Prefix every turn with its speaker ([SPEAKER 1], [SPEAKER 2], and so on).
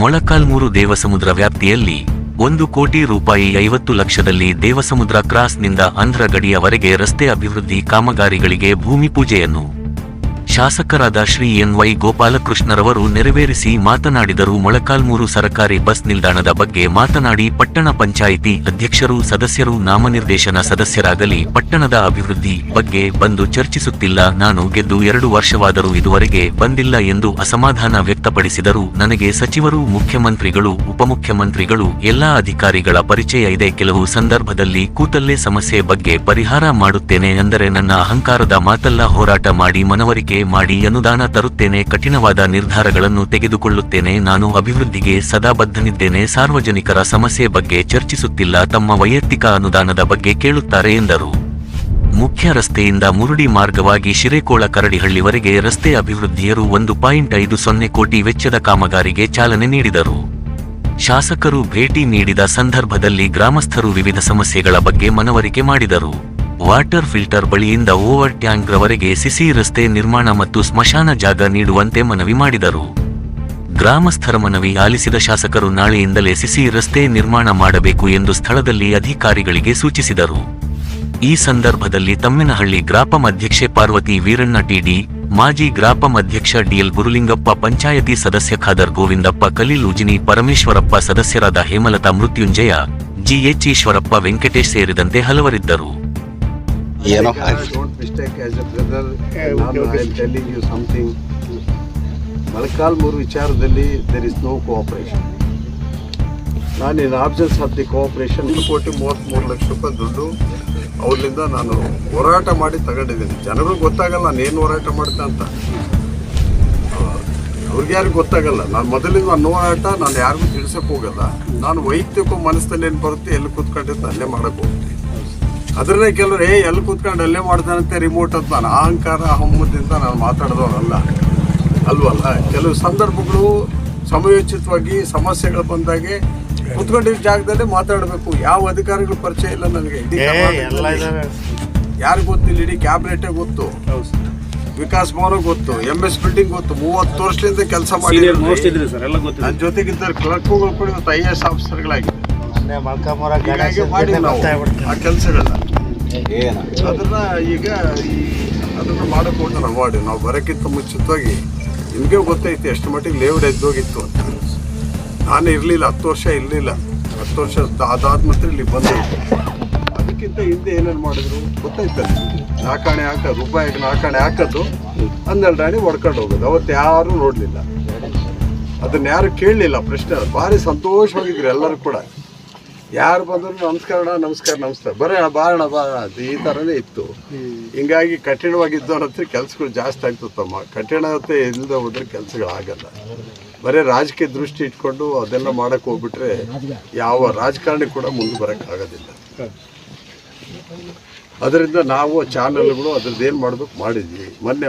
[SPEAKER 1] ಮೊಳಕಾಲ್ಮೂರು ದೇವಸಮುದ್ರ ವ್ಯಾಪ್ತಿಯಲ್ಲಿ ಒಂದು ಕೋಟಿ ರೂಪಾಯಿ ಐವತ್ತು ಲಕ್ಷದಲ್ಲಿ ದೇವಸಮುದ್ರ ಕ್ರಾಸ್ನಿಂದ ಅಂಧ್ರ ಗಡಿಯವರೆಗೆ ರಸ್ತೆ ಅಭಿವೃದ್ಧಿ ಕಾಮಗಾರಿಗಳಿಗೆ ಭೂಮಿ ಪೂಜೆಯನ್ನು ಶಾಸಕರಾದ ಶ್ರೀ ಎನ್ ವೈ ಗೋಪಾಲಕೃಷ್ಣರವರು ನೆರವೇರಿಸಿ ಮಾತನಾಡಿದರು. ಮೊಳಕಾಲ್ಮೂರು ಸರಕಾರಿ ಬಸ್ ನಿಲ್ದಾಣದ ಬಗ್ಗೆ ಮಾತನಾಡಿ, ಪಟ್ಟಣ ಪಂಚಾಯಿತಿ ಅಧ್ಯಕ್ಷರು, ಸದಸ್ಯರು, ನಾಮನಿರ್ದೇಶನ ಸದಸ್ಯರಾಗಲಿ, ಪಟ್ಟಣದ ಅಭಿವೃದ್ಧಿ ಬಗ್ಗೆ ಬಂದು ಚರ್ಚಿಸುತ್ತಿಲ್ಲ. ನಾನು ಗೆದ್ದು ಎರಡು ವರ್ಷವಾದರೂ ಇದುವರೆಗೆ ಬಂದಿಲ್ಲ ಎಂದು ಅಸಮಾಧಾನ ವ್ಯಕ್ತಪಡಿಸಿದರು. ನನಗೆ ಸಚಿವರು, ಮುಖ್ಯಮಂತ್ರಿಗಳು, ಉಪಮುಖ್ಯಮಂತ್ರಿಗಳು, ಎಲ್ಲಾ ಅಧಿಕಾರಿಗಳ ಪರಿಚಯ ಇದೆ. ಕೆಲವು ಸಂದರ್ಭದಲ್ಲಿ ಕೂತಲ್ಲೇ ಸಮಸ್ಯೆ ಬಗ್ಗೆ ಪರಿಹಾರ ಮಾಡುತ್ತೇನೆ. ಅಂದರೆ ನನ್ನ ಅಹಂಕಾರದ ಮಾತಲ್ಲ ಹೋರಾಟ ಮಾಡಿ ಮನವರಿಕೆ ಮಾಡಿ ಅನುದಾನ ತರುತ್ತೇನೆ, ಕಠಿಣವಾದ ನಿರ್ಧಾರಗಳನ್ನು ತೆಗೆದುಕೊಳ್ಳುತ್ತೇನೆ, ನಾನು ಅಭಿವೃದ್ಧಿಗೆ ಸದಾ ಬದ್ಧನಿದ್ದೇನೆ, ಸಾರ್ವಜನಿಕರ ಸಮಸ್ಯೆ ಬಗ್ಗೆ ಚರ್ಚಿಸುತ್ತಿಲ್ಲ, ತಮ್ಮ ವೈಯಕ್ತಿಕ ಅನುದಾನದ ಬಗ್ಗೆ ಕೇಳುತ್ತಾರೆ ಎಂದರು. ಮುಖ್ಯ ರಸ್ತೆಯಿಂದ ಮುರುಡಿ ಮಾರ್ಗವಾಗಿ ಶಿರೇಕೋಳ ಕರಡಿಹಳ್ಳಿವರೆಗೆ ರಸ್ತೆ ಅಭಿವೃದ್ಧಿಯರು ಒಂದು ಪಾಯಿಂಟ್ ಐದು ಸೊನ್ನೆ ಕೋಟಿ ವೆಚ್ಚದ ಕಾಮಗಾರಿಗೆ ಚಾಲನೆ ನೀಡಿದರು. ಶಾಸಕರು ಭೇಟಿ ನೀಡಿದ ಸಂದರ್ಭದಲ್ಲಿ ಗ್ರಾಮಸ್ಥರು ವಿವಿಧ ಸಮಸ್ಯೆಗಳ ಬಗ್ಗೆ ಮನವರಿಕೆ ಮಾಡಿದರು. ವಾಟರ್ ಫಿಲ್ಟರ್ ಬಳಿಯಿಂದ ಓವರ್ ಟ್ಯಾಂಕ್ ರವರೆಗೆ ಸಿಸಿ ರಸ್ತೆ ನಿರ್ಮಾಣ ಮತ್ತು ಸ್ಮಶಾನ ಜಾಗ ನೀಡುವಂತೆ ಮನವಿ ಮಾಡಿದರು. ಗ್ರಾಮಸ್ಥರ ಮನವಿ ಆಲಿಸಿದ ಶಾಸಕರು ನಾಳೆಯಿಂದಲೇ ಸಿಸಿ ರಸ್ತೆ ನಿರ್ಮಾಣ ಮಾಡಬೇಕು ಎಂದು ಸ್ಥಳದಲ್ಲಿ ಅಧಿಕಾರಿಗಳಿಗೆ ಸೂಚಿಸಿದರು. ಈ ಸಂದರ್ಭದಲ್ಲಿ ತಮ್ಮಿನಹಳ್ಳಿ ಗ್ರಾಪಂ ಅಧ್ಯಕ್ಷೆ ಪಾರ್ವತಿ ವೀರಣ್ಣ ಟಿಡಿ ಮಾಜಿ ಗ್ರಾಪಂ ಅಧ್ಯಕ್ಷ ಡಿಎಲ್ ಗುರುಲಿಂಗಪ್ಪ, ಪಂಚಾಯತಿ ಸದಸ್ಯ ಖಾದರ್ ಗೋವಿಂದಪ್ಪ, ಕಲೀಲ್ ಪರಮೇಶ್ವರಪ್ಪ ಸದಸ್ಯರಾದ ಹೇಮಲತಾ ಮೃತ್ಯುಂಜಯ, ಜಿಎಚ್ ಈಶ್ವರಪ್ಪ ವೆಂಕಟೇಶ್ ಸೇರಿದಂತೆ ಹಲವರಿದ್ದರು.
[SPEAKER 2] ಏನೋ
[SPEAKER 3] don't mistake as a brother ನಾನು I am telling you something Molakalmuru ವಿಚಾರದಲ್ಲಿ ದೆರ್ ಇಸ್ ನೋ ಕೋಆಪರೇಷನ್ ನಾನು in absence of the cooperation ಒಂದು ಕೋಟಿ ಮೂವತ್ತ್ಮೂರು ಲಕ್ಷ ರೂಪಾಯಿ ದುಡ್ಡು ಅವ್ರಿಂದ ನಾನು ಹೋರಾಟ ಮಾಡಿ ತಗೊಂಡಿದ್ದೀನಿ. ಜನರಿಗೂ ಗೊತ್ತಾಗಲ್ಲ ನಾನು ಏನು ಹೋರಾಟ ಮಾಡ್ತೆ ಅಂತ. ಅವ್ರಿಗೆ ಯಾರಿಗೂ ಗೊತ್ತಾಗಲ್ಲ. ನಾನು ಮೊದಲಿಂದ ನಾನು ಹೋರಾಟ ನಾನು ಯಾರಿಗೂ ತಿಳಿಸೋಕೆ ಹೋಗಲ್ಲ. ನಾನು ವೈಯಕ್ತಿಕ ಮನಸ್ಸಲ್ಲಿ ಏನು ಬರುತ್ತೆ ಎಲ್ಲಿ ಕೂತ್ಕೊಂಡಿದ್ದು ಅಲ್ಲೇ ಮಾಡೋಕ್ಕೆ ಹೋಗ್ತೀನಿ. ಅದರಲ್ಲೇ ಕೆಲವರು ಏ ಎಲ್ಲಿ ಕೂತ್ಕೊಂಡು ಅಲ್ಲೇ ಮಾಡ್ತಾನಂತೆ ರಿಮೋಟ್ ಅಂತ? ನಾನು ಅಹಂಕಾರ ಅಹಮ್ಮದಿಂದ ನಾನು ಮಾತಾಡಿದವರಲ್ಲ. ಅಲ್ವಲ್ಲ? ಕೆಲವು ಸಂದರ್ಭಗಳು ಸಮಯೋಚಿತವಾಗಿ ಸಮಸ್ಯೆಗಳು ಬಂದಾಗೆ ಕುತ್ಕೊಂಡಿದ್ದ ಜಾಗದಲ್ಲೇ ಮಾತಾಡಬೇಕು. ಯಾವ ಅಧಿಕಾರಿಗಳು ಪರಿಚಯ ಇಲ್ಲ ನನಗೆ. ಯಾರು ಗೊತ್ತಿಲ್ಲ ಇಡೀ ಕ್ಯಾಬಿನೆಟೇ ಗೊತ್ತು. ವಿಕಾಸ್ ಭವನ ಗೊತ್ತು. ಎಂ ಎಸ್ ಬಿಲ್ಡಿಂಗ್ ಗೊತ್ತು. ಮೂವತ್ತು ವರ್ಷದಿಂದ ಕೆಲಸ ಮಾಡಿ
[SPEAKER 4] ಮೋಸ್ಟ್ ಇದ್ರಿ ಸರ್ ಎಲ್ಲ ಗೊತ್ತಿದೆ.
[SPEAKER 3] ನನ್ನ ಜೊತೆಗಿದ್ದ ಕ್ಲರ್ಕ್ಗಳು ಕೂಡ ಇವತ್ತು ಐ ಎ ಎಸ್ ಆಫೀಸರ್ಗಳಾಗಿದೆ ಹೀಗಾಗಿ ಮಾಡಿ ನಾವು ಆ ಕೆಲಸಗಳನ್ನ
[SPEAKER 2] ಏನ?
[SPEAKER 3] ಅದನ್ನ ಈಗ ಈ ಅದನ್ನ ಮಾಡೋಕೆ ಹೋಗೋಣ ಮಾಡಿ ನಾವು ಬರೋಕ್ಕಿಂತ ಮುಂಚಿತವಾಗಿ ನಿಮಗೆ ಗೊತ್ತೈತಿ ಎಷ್ಟು ಮಟ್ಟಿಗೆ ಲೇಔಟ್ ಎದ್ದೋಗಿತ್ತು ಅಂತ. ನಾನು ಇರಲಿಲ್ಲ ಹತ್ತು ವರ್ಷ ಇರಲಿಲ್ಲ. ಹತ್ತು ವರ್ಷ ಅದಾದ ಮಾತ್ರ ಇಲ್ಲಿ ಬಂದು. ಅದಕ್ಕಿಂತ ಹಿಂದೆ ಏನೇನು ಮಾಡಿದ್ರು? ಗೊತ್ತಾಯ್ತಲ್ಲ ನಾಲ್ಕಾಣೆ ಹಾಕೋದು ರೂಪಾಯಿಗೆ ನಾಲ್ಕಾಣೆ ಹಾಕೋದು ಹನ್ನೆರಡು ರಾಣಿ ಹೊಡ್ಕೊಂಡು ಹೋಗೋದು. ಅವತ್ತು ಯಾರೂ ನೋಡಲಿಲ್ಲ. ಅದನ್ನ ಯಾರು ಕೇಳಲಿಲ್ಲ ಪ್ರಶ್ನೆ. ಭಾರಿ ಸಂತೋಷವಾಗಿದ್ರು ಎಲ್ಲರೂ ಕೂಡ. ಯಾರು ಬಂದ್ರು ನಮಸ್ಕಾರ ನಮಸ್ಕಾರ ನಮಸ್ಕಾರ ಬರೋಣ ಬಾರಣ ಬಾರಣ ಅಂತ ಈ ಥರನೇ ಇತ್ತು. ಹಿಂಗಾಗಿ ಕಠಿಣವಾಗಿದ್ದವ್ರ ಹತ್ರ ಕೆಲಸಗಳು ಜಾಸ್ತಿ ಆಗ್ತತ್ತಮ್ಮ ಕಠಿಣತೆ ಇಲ್ಲದೆ ಹೋದ್ರೆ ಕೆಲಸಗಳು ಆಗಲ್ಲ ಬರೀ ರಾಜಕೀಯ ದೃಷ್ಟಿ ಇಟ್ಕೊಂಡು ಅದೆಲ್ಲ ಮಾಡಕ್ಕೆ ಹೋಗ್ಬಿಟ್ರೆ ಯಾವ ರಾಜಕಾರಣಿ ಕೂಡ ಮುಂದೆ ಬರೋಕ್ಕಾಗೋದಿಲ್ಲ. ಅದರಿಂದ ನಾವು ಚಾನಲ್ಗಳು ಅದ್ರದ್ದು ಏನು ಮಾಡಬೇಕು ಮಾಡಿದ್ವಿ. ಮೊನ್ನೆ